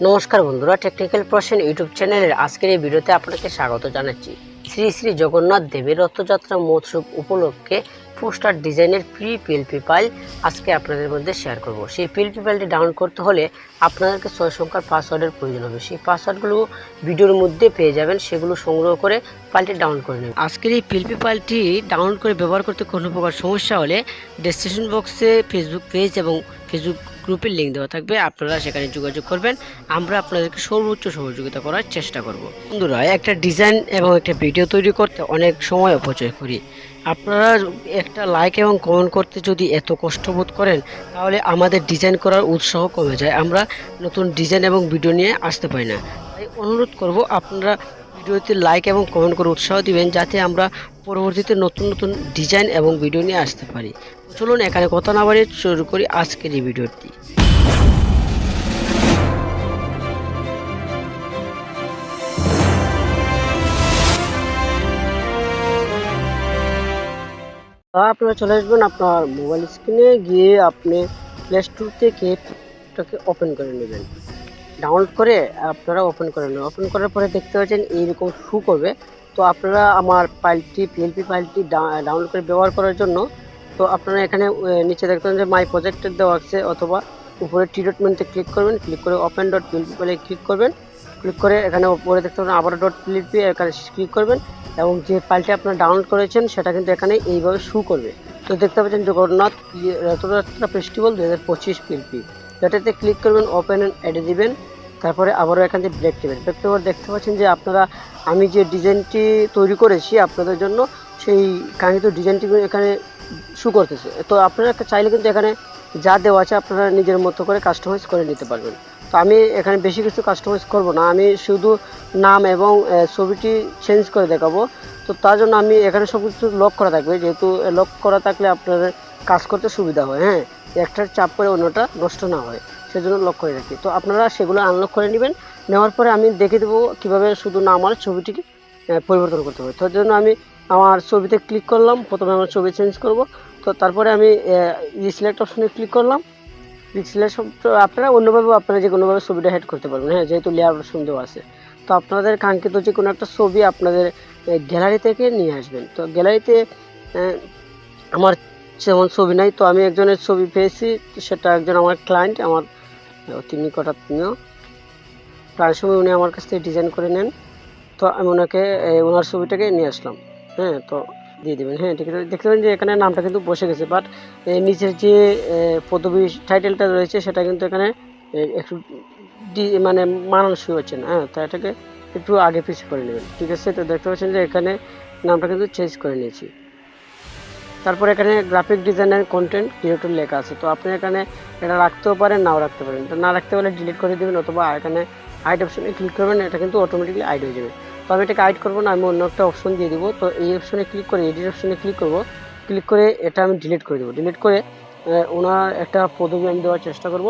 নমস্কার বন্ধুরা টেকনিক্যাল প্রশ্ন ইউটিউব চ্যানেলের আজকের এই ভিডিওতে আপনাকে স্বাগত জানাচ্ছি। শ্রী শ্রী জগন্নাথ দেবের রথযাত্রা মহোৎসব উপলক্ষে পোস্টার ডিজাইনের প্রি পিএলপি ফাইল আজকে আপনাদের মধ্যে শেয়ার করব। সেই পিএলপি ফাইলটি ডাউনলোড করতে হলে আপনাদেরকে ছয় সংখ্যার পাসওয়ার্ডের প্রয়োজন হবে। সেই পাসওয়ার্ডগুলো ভিডিওর মধ্যে পেয়ে যাবেন, সেগুলো সংগ্রহ করে ফাইলটি ডাউনলোড করে নেবেন। আজকের এই পিএলপি ফাইলটি ডাউনলোড করে ব্যবহার করতে কোনো প্রকার সমস্যা হলে ডেসক্রিপশন বক্সে ফেসবুক পেজ এবং ফেসবুক গ্রুপের লিঙ্ক দেওয়া থাকবে, আপনারা সেখানে যোগাযোগ করবেন। আমরা আপনাদেরকে সর্বোচ্চ সহযোগিতা করার চেষ্টা করব। বন্ধুরা, একটা ডিজাইন এবং একটা ভিডিও তৈরি করতে অনেক সময় অপচয় করি। আপনারা একটা লাইক এবং কমেন্ট করতে যদি এত কষ্ট বোধ করেন, তাহলে আমাদের ডিজাইন করার উৎসাহ কমে যায়। আমরা নতুন ডিজাইন এবং ভিডিও নিয়ে আসতে পারি না। তাই অনুরোধ করব, আপনারা ভিডিওতে লাইক এবং কমেন্ট করে উৎসাহ দিবেন, যাতে আমরা পরবর্তীতে নতুন নতুন ডিজাইন এবং ভিডিও নিয়ে আসতে পারি। চলুন এখানে কথা না বাড়িয়ে শুরু করি আজকের এই ভিডিওটি। আপনারা চলে আসবেন আপনার মোবাইল স্ক্রিনে গিয়ে আপনি প্লে স্টোর থেকে এটাকে ওপেন করে নেবেন। ডাউনলোড করে আপনারা ওপেন করে নেবেন। ওপেন করার পরে দেখতে পাচ্ছেন এইরকম শু করবে। তো আপনারা আমার ফাইলটি পিএলপি ফাইলটি ডাউনলোড করে ব্যবহার করার জন্য তো আপনারা এখানে নিচে দেখতে পাচ্ছেন যে মাই প্রজেক্টের দেওয়া আছে অথবা উপরে টি ডটমেন্টে ক্লিক করবেন ক্লিক করে ওপেন ডট পিএলপি ফাইলে ক্লিক করবেন। ক্লিক করে এখানে উপরে দেখতে পাবেন আবার ডট পিএলপি এখানে ক্লিক করবেন এবং যে ফাইলটি আপনারা ডাউনলোড করেছেন সেটা কিন্তু এখানে এইভাবে শু করবে। তো দেখতে পাচ্ছেন জগন্নাথ ইয়ে, রথযাত্রা ফেস্টিভ্যাল দু হাজার পঁচিশ পিএলপি এটাতে ক্লিক করবেন ওপেন অ্যান্ড অ্যাডে দিবেন তারপরে আবারও এখান থেকে ব্রেক দেবেন। ব্রেক দেওয়ার দেখতে পাচ্ছেন যে আপনারা আমি যে ডিজাইনটি তৈরি করেছি আপনাদের জন্য সেই কাঙ্ক্ষিত ডিজাইনটি এখানে শু করতেছে। তো আপনারা চাইলে কিন্তু এখানে যা দেওয়া আছে আপনারা নিজের মতো করে কাস্টমাইজ করে নিতে পারবেন। তো আমি এখানে বেশি কিছু কাস্টমাইজ করব না। আমি শুধু নাম এবং ছবিটি চেঞ্জ করে দেখাবো। তো তার জন্য আমি এখানে সব কিছু লক করা থাকবে। যেহেতু লক করা থাকলে আপনাদের কাজ করতে সুবিধা হয় হ্যাঁ? একটার চাপ করে অন্যটা নষ্ট না হয়, সেজন্য লক করে রাখি। তো আপনারা সেগুলো আনলক করে নেবেন। নেওয়ার পরে আমি দেখে দেবো কীভাবে শুধু নাম আর ছবিটিকে পরিবর্তন করতে হবে। তার জন্য আমি আমার ছবিতে ক্লিক করলাম, প্রথমে আমার ছবি চেঞ্জ করব। তো তারপরে আমি সিলেক্ট অপশনে ক্লিক করলাম। সিলেক্ট আপনারা অন্যভাবে, আপনারা যে কোনোভাবে ছবিটা হেড করতে পারবেন হ্যাঁ যেহেতু লেয়ার অপশন দেওয়া আছে। তো আপনাদের কাঙ্ক্ষিত যে কোনো একটা ছবি আপনাদের গ্যালারি থেকে নিয়ে আসবেন। তো গ্যালারিতে আমার যেমন ছবি নাই। তো আমি একজনের ছবি পেয়েছি সেটা একজন আমার ক্লায়েন্ট আমার অতি নিকটাত্মীয় প্রায় সময় উনি আমার কাছ থেকে ডিজাইন করে নেন। তো আমি ওনাকে ওনার ছবিটাকে নিয়ে আসলাম। হ্যাঁ তো দিয়ে দেবেন। হ্যাঁ ঠিক আছে। দেখতে পাবেন যে এখানে নামটা কিন্তু বসে গেছে বাট নিচের যে পদবী টাইটেলটা রয়েছে, সেটা কিন্তু এখানে একটু মানে মানানসই হচ্ছে না। হ্যাঁ তো এটাকে একটু আগে পিছিয়ে করে নেবেন। ঠিক আছে? তো দেখতে পাচ্ছেন যে এখানে নামটা কিন্তু চেঞ্জ করে নিয়েছি। তারপর এখানে গ্রাফিক ডিজাইনের কন্টেন্ট ক্রিয়েটর লেখা আছে। তো আপনি এখানে এটা রাখতেও পারেন, নাও রাখতে পারেন। তো না রাখতে পারলে ডিলিট করে দেবেন, অথবা এখানে আইড অপশনে ক্লিক করবেন, এটা কিন্তু অটোমেটিকলি আইড হয়ে যাবে। তো আমি এটাকে হাইড করব না, আমি অন্য একটা অপশন দিয়ে দিব। তো এই অপশনে ক্লিক করে এডিট অপশনে ক্লিক করব। ক্লিক করে এটা আমি ডিলিট করে দেবো। ডিলিট করে ওনার একটা পদবি আমি দেওয়ার চেষ্টা করব।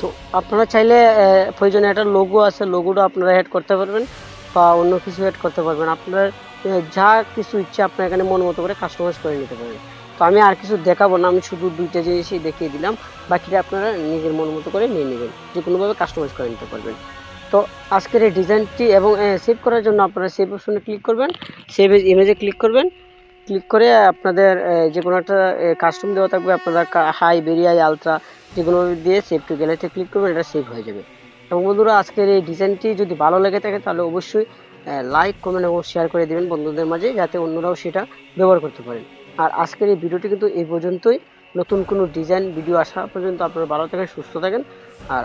তো আপনারা চাইলে প্রয়োজনে একটা লোগো আছে লোগোটা আপনারা অ্যাড করতে পারবেন বা অন্য কিছু অ্যাড করতে পারবেন। আপনার যা কিছু ইচ্ছে আপনার এখানে মন মতো করে কাস্টমাইজ করে নিতে পারেন। তো আমি আর কিছু দেখাবো না, আমি শুধু দুইটা জিনিসই দেখিয়ে দিলাম। বাকিটা আপনারা নিজের মন মতো করে নিয়ে নেবেন। যে কোনোভাবে কাস্টমাইজ করে নিতে পারবেন। তো আজকের এই ডিজাইনটি এবং সেভ করার জন্য আপনারা সেভ অপশনে ক্লিক করবেন। সেভ ইমেজে ক্লিক করবেন। ক্লিক করে আপনাদের যে কোনো একটা কাস্টম দেওয়া থাকবে। আপনারা হাই বেরিয়াই আলট্রা যে কোনো দিয়ে সেভ টু গ্যালারিতে ক্লিক করবেন, এটা সেভ হয়ে যাবে। এবং বন্ধুরা, আজকের এই ডিজাইনটি যদি ভালো লেগে থাকে, তাহলে অবশ্যই লাইক কমেন্ট এবং শেয়ার করে দেবেন বন্ধুদের মাঝে, যাতে অন্যরাও সেটা ব্যবহার করতে পারেন। আর আজকের এই ভিডিওটি কিন্তু এই পর্যন্তই। নতুন কোনো ডিজাইন ভিডিও আসা পর্যন্ত আপনারা ভালো থাকেন, সুস্থ থাকেন। আর